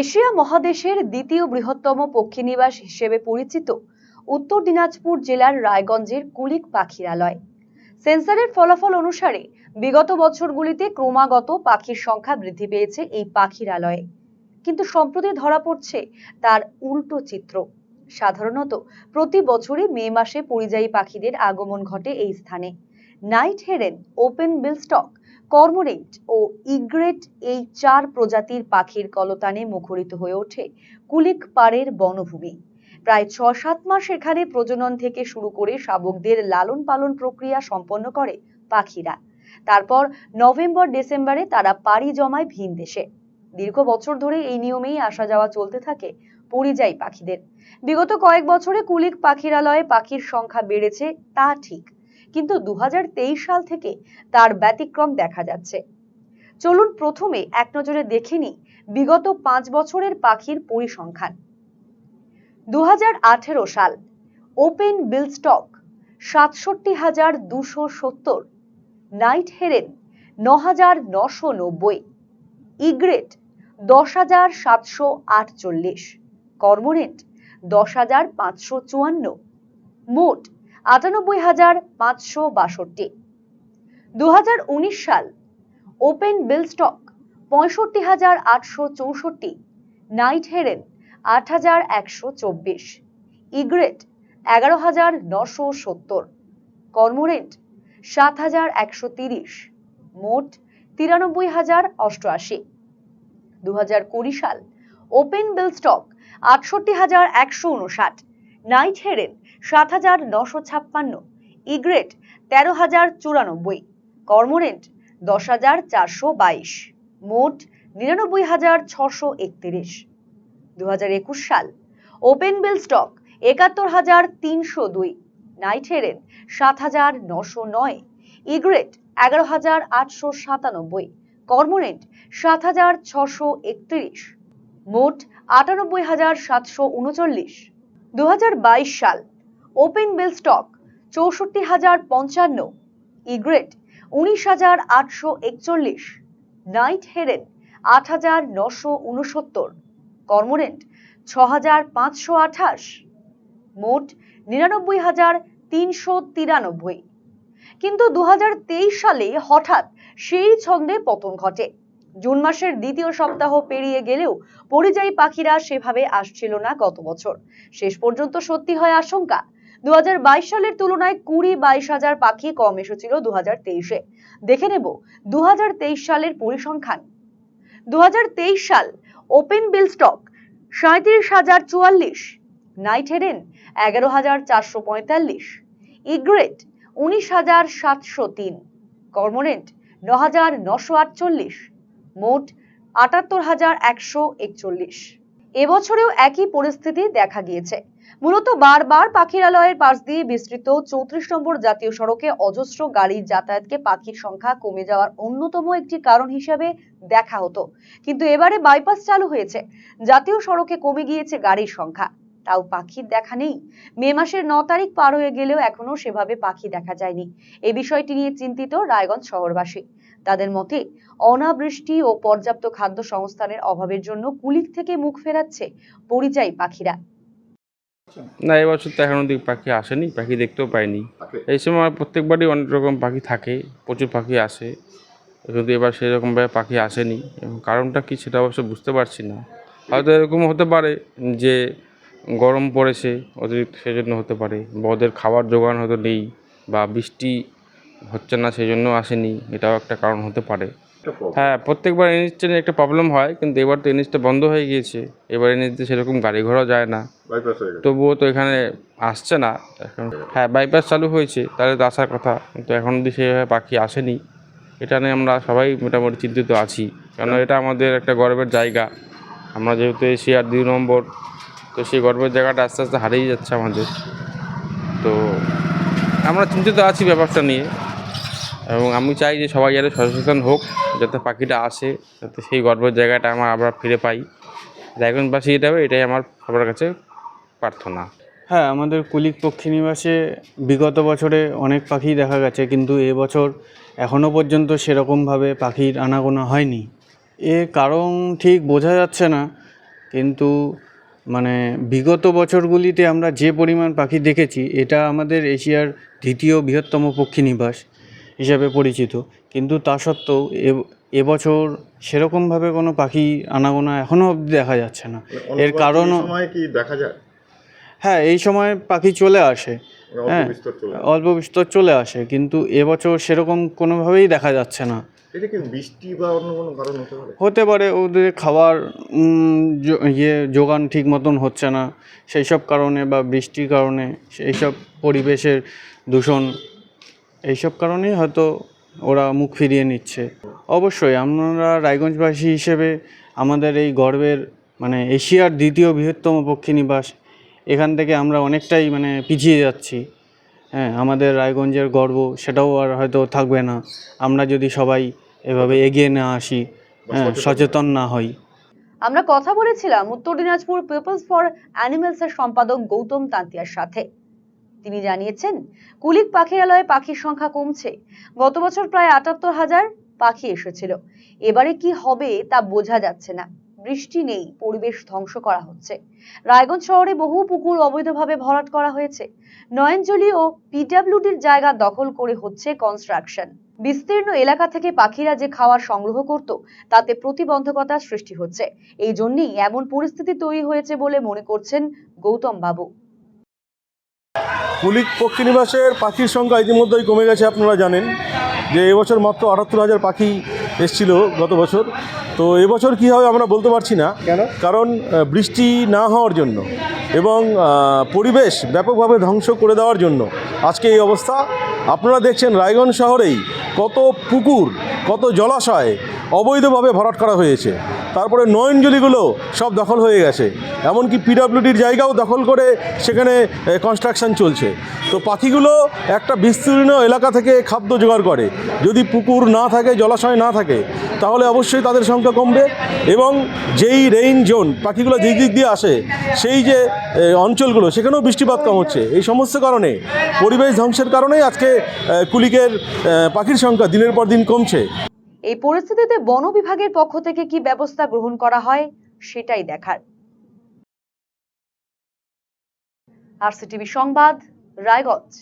Asia মহাদেশের দ্বিতীয় বৃহত্তম পক্ষীনিবাস হিসেবে পরিচিত উত্তর দিনাজপুর জেলার রায়গঞ্জের কুলিক পাখিরালয়। সেন্সারের ফলাফল অনুসারে বিগত বছরগুলিতে ক্রমাগত পাখির সংখ্যা বৃদ্ধি পেয়েছে এই পাখিরালয়ে। কিন্তু সম্প্রতি ধরা পড়ছে তার উল্টো চিত্র। সাধারণত প্রতি বছরই মে মাসে পরিযায়ী পাখিদের আগমন ঘটে এই স্থানে। Night heron openbill cormorant ও ইগ্রেট এই চার প্রজাতির পাখির কলতানে মুখরিত হয়ে ওঠে কুলিক পাড়ের বনভূমি। প্রায় ছ সাত মাস এখানে প্রজনন থেকে শুরু করে শাবকদের লালন পালন প্রক্রিয়া সম্পন্ন করে পাখিরা। তারপর নভেম্বর ডিসেম্বরে তারা পাড়ি জমায় ভিন দেশে। দীর্ঘ বছর ধরে এই নিয়মেই আসা যাওয়া চলতে থাকে পরিযায়ী পাখিদের। বিগত কয়েক বছরে কুলিক পাখিরালয়ে পাখির সংখ্যা বেড়েছে তা ঠিক। কিন্তু দু হাজার তেইশ সাল থেকে তার ব্যতিক্রম দেখা যাচ্ছে। চলুন প্রথমে এক নজরে দেখে নিই বিগত পাঁচ বছরের পাখির পরিসংখ্যান। দু হাজার আঠেরো সাল, ওপেন বিল স্টক সাতষট্টি হাজার দুশো সত্তর, নাইট হেরেন ন হাজার নশো নব্বই, ইগ্রেট দশ হাজার সাতশো আটচল্লিশ কর্মোরেট দশ হাজার পাঁচশো চুয়ান্ন, মোট আটানব্বই হাজার পাঁচশো বাষট্টি। দু সাল ওপেন বিল স্টক পঁয়ষট্টি হাজার আটশো চৌষট্টি, নাইট হেরেন আট হাজার একশো চব্বিশ, ইগ্রেট এগারো হাজার নশো সত্তর কর্মোরেট সাত হাজার একশো তিরিশ, মোট তিরানব্বই হাজার অষ্টআশি। দু সাল ওপেন বিল স্টক আটষট্টি হাজার একশো উনষাট নাইট হেরেন সাত হাজার নশো ছাপ্পান্ন, ইগ্রেট তেরো হাজার চুরানব্বই কর্মোরেট দশ হাজার চারশো বাইশ, মোট নিরানব্বই হাজার ছশো একত্রিশ। দু হাজার একুশ সাল ওপেন বিল স্টক একাত্তর হাজার তিনশো দুই নাইট হেরেন সাত হাজার নশো নয়, ইগ্রেট এগারো হাজার আটশো সাতানব্বই কর্মোরেট সাত হাজার ছশো একত্রিশ, মোট আটানব্বই হাজার সাতশো উনচল্লিশ। দু হাজার বাইশ সাল ওপেন বিল স্টক চৌষট্টি হাজার পঞ্চান্ন, ইগ্রেট উনিশ হাজার আটশো একচল্লিশ, নাইট হেরেন আট হাজার নশো উনসত্তর কর্মোরেন্ট ছ হাজার পাঁচশো আঠাশ, মোট নিরানব্বই হাজার তিনশো তিরানব্বই। কিন্তু দু হাজার তেইশ সালে হঠাৎ সেই ছন্দে পতন ঘটে। জুন মাসের দ্বিতীয় সপ্তাহ পেরিয়ে গেলেও পরিযায়ী পাখিরা সেভাবে আসছিল না গত বছর। শেষ পর্যন্ত সত্যি হয় আশঙ্কা। দুহাজার বাইশ সালের তুলনায় কুড়ি বাইশ হাজার পাখি কম এসেছিল দু হাজার তেইশে। দেখে নেব দুহাজার তেইশ সালের পরিসংখ্যান। দু হাজার তেইশ সাল ওপেন বিল স্টক সাঁত্রিশ হাজার চুয়াল্লিশ, নাইট হেডেন এগারো হাজার চারশো পঁয়তাল্লিশ, ইগ্রেট উনিশ হাজার সাতশো তিন কর্মোরেন্ট ন হাজার নশো আটচল্লিশ মোট আটাত্তর হাজার একশো একচল্লিশ। এবছরেও একই পরিস্থিতি দেখা গিয়েছে। মূলত বারবার পাখিরালয়ের পাশ দিয়ে বিস্তৃত চৌত্রিশ নম্বর জাতীয় সড়কে অজস্র গাড়ির যাতায়াতকে পাখির সংখ্যা কমে যাওয়ার অন্যতম একটি কারণ হিসেবে দেখা হতো। কিন্তু এবারে বাইপাস চালু হয়েছে। জাতীয় সড়কে কমে গিয়েছে গাড়ির সংখ্যা। তাও পাখির দেখা নেই। মে মাসের ন তারিখ পার হয়ে গেলেও এখনও সেভাবে পাখি দেখা যায়নি। এ বিষয়টি নিয়ে চিন্তিত রায়গঞ্জ শহরবাসী। তাদের মতে, অনাবৃষ্টি ও পর্যাপ্ত খাদ্য সংস্থানের অভাবের জন্য কুলিক থেকে মুখ ফেরাচ্ছে পরিযায়ী পাখিরা। না এবছর তো এখন অব্দি পাখি আসেনি, পাখি দেখতেও পাইনি। এই সময় প্রত্যেকবারই অনেক রকম পাখি থাকে, প্রচুর পাখি আসে। কিন্তু এবার সেরকমভাবে পাখি আসেনি। কারণটা কি সেটা অবশ্য বুঝতে পারছি না। হয়তো এরকম হতে পারে যে গরম পড়েছে অতিরিক্ত সেজন্য হতে পারে। বা ওদের খাবার জোগান হয়তো নেই বা বৃষ্টি হচ্ছে না সেই জন্য আসেনি এটাও একটা কারণ হতে পারে। হ্যাঁ প্রত্যেকবার এনএসটা নিয়ে একটা প্রবলেম হয় কিন্তু এবার তো এনএসটা বন্ধ হয়ে গিয়েছে। এবার এনএসতে সেরকম গাড়ি ঘোড়া যায় না। তবুও তো এখানে আসছে না। এখন হ্যাঁ বাইপাস চালু হয়েছে তাহলে তো আসার কথা। কিন্তু এখন অব্দি সেভাবে পাখি আসেনি। এটা নিয়ে আমরা সবাই মোটামুটি চিন্তিত আছি। কেন এটা আমাদের একটা গর্বের জায়গা। আমরা যেহেতু এশিয়ার দুই নম্বর তো সেই গর্বের জায়গাটা আস্তে আস্তে হারিয়ে যাচ্ছে আমাদের। তো আমরা চিন্তিত আছি ব্যাপারটা নিয়ে এবং আমি চাই যে সবাই যাতে সচেতন হোক, যাতে পাখিটা আসে, যাতে সেই গর্বের জায়গাটা আমরা আবার ফিরে পাই। রায়গঞ্জবাসী এটাও এটাই আমার সবার কাছে প্রার্থনা। হ্যাঁ আমাদের কুলিক পক্ষী নিবাসে বিগত বছরে অনেক পাখি দেখা গেছে, কিন্তু এবছর এখনও পর্যন্ত সেরকমভাবে পাখির আনাগোনা হয়নি। এ কারণ ঠিক বোঝা যাচ্ছে না, কিন্তু মানে বিগত বছরগুলিতে আমরা যে পরিমাণ পাখি দেখেছি এটা আমাদের এশিয়ার দ্বিতীয় বৃহত্তম পক্ষী নিবাস হিসাবে পরিচিত। কিন্তু তা সত্ত্বেও এ- এবছর সেরকমভাবে কোনো পাখি আনাগোনা এখনও অবধি দেখা যাচ্ছে না। এর কারণও কি দেখা যায়? হ্যাঁ এই সময় পাখি চলে আসে। মানে হ্যাঁ। অল্প বিস্তর চলে আসে কিন্তু এবছর সেরকম কোনোভাবেই দেখা যাচ্ছে না। এটা কি বৃষ্টি বা অন্য কোনো কারণ হতে পারে? হতে পারে, ওদের খাবার ইয়ে যোগান ঠিক মতন হচ্ছে না। সেই সব কারণে বা বৃষ্টির কারণে সেই সব পরিবেশের দূষণ, এইসব কারণেই হয়তো ওরা মুখ ফিরিয়ে নিচ্ছে। অবশ্যই, আমরা রায়গঞ্জবাসী হিসেবে আমাদের এই গর্বের মানে এশিয়ার দ্বিতীয় বৃহত্তম পক্ষী নিবাস, এখান থেকে আমরা অনেকটাই মানে পিছিয়ে যাচ্ছি। হ্যাঁ আমাদের রায়গঞ্জের গর্ব, সেটাও আর হয়তো থাকবে না। আমরা যদি সবাই এভাবে এগিয়ে না আসি হ্যাঁ সচেতন না হই। আমরা কথা বলেছিলাম উত্তর দিনাজপুর পিপলস ফর অ্যানিমেলস এর সম্পাদক গৌতম তান্তিয়ার সাথে। তিনি জানিয়েছেন কুলিক পাখিরালয়ে পাখির সংখ্যা কমছে। গত বছর প্রায় আটাত্তর হাজার পাখি এসেছিল। এবারে কি হবে তা বোঝা যাচ্ছে না। বৃষ্টি নেই পরিবেশ ধ্বংস করা হচ্ছে। রায়গঞ্জ শহরে বহু পুকুর অবৈধভাবে ভরাট করা হয়েছে। নয়নজলি ও পিডাব্লিউডির জায়গা দখল করে হচ্ছে কনস্ট্রাকশন বিস্তীর্ণ এলাকা থেকে পাখিরা যে খাওয়ার সংগ্রহ করত তাতে প্রতিবন্ধকতার সৃষ্টি হচ্ছে। এই জন্যই এমন পরিস্থিতি তৈরি হয়েছে বলে মনে করছেন গৌতম বাবু। কুলিক পক্ষী নিবাসের পাখির সংখ্যা ইতিমধ্যেই কমে গেছে আপনারা জানেন। যে এবছর মাত্র আটাত্তর হাজার পাখি এসছিল গত বছর। তো এবছর কী হবে আমরা বলতে পারছি না কেন? কারণ বৃষ্টি না হওয়ার জন্য এবং পরিবেশ ব্যাপকভাবে ধ্বংস করে দেওয়ার জন্য আজকে এই অবস্থা। আপনারা দেখছেন রায়গঞ্জ শহরেই কত পুকুর, কত জলাশয় অবৈধভাবে ভরাট করা হয়েছে। তারপরে নয়নজলিগুলো সব দখল হয়ে গেছে। এমনকি পিডাব্লিউডির জায়গাও দখল করে সেখানে কনস্ট্রাকশন চলছে। তো পাখিগুলো একটা বিস্তীর্ণ এলাকা থেকে খাদ্য জোগাড় করে। যদি পুকুর না থাকে, জলাশয় না থাকে তাহলে অবশ্যই তাদের সংখ্যা কমবে এবং যেই রেইন জোন পাখিগুলো যেই দিক দিয়ে আসে, সেই যে অঞ্চলগুলো, সেখানেও বৃষ্টিপাত কম হচ্ছে। এই সমস্ত কারণে, পরিবেশ ধ্বংসের কারণেই আজকে কুলিকের পাখির সংখ্যা দিনের পর দিন কমছে। এই পরিস্থিতিতে বন বিভাগের পক্ষ থেকে কি ব্যবস্থা গ্রহণ করা হয়, সেটাই দেখার। আরসিটিভি সংবাদ, রায়গঞ্জ।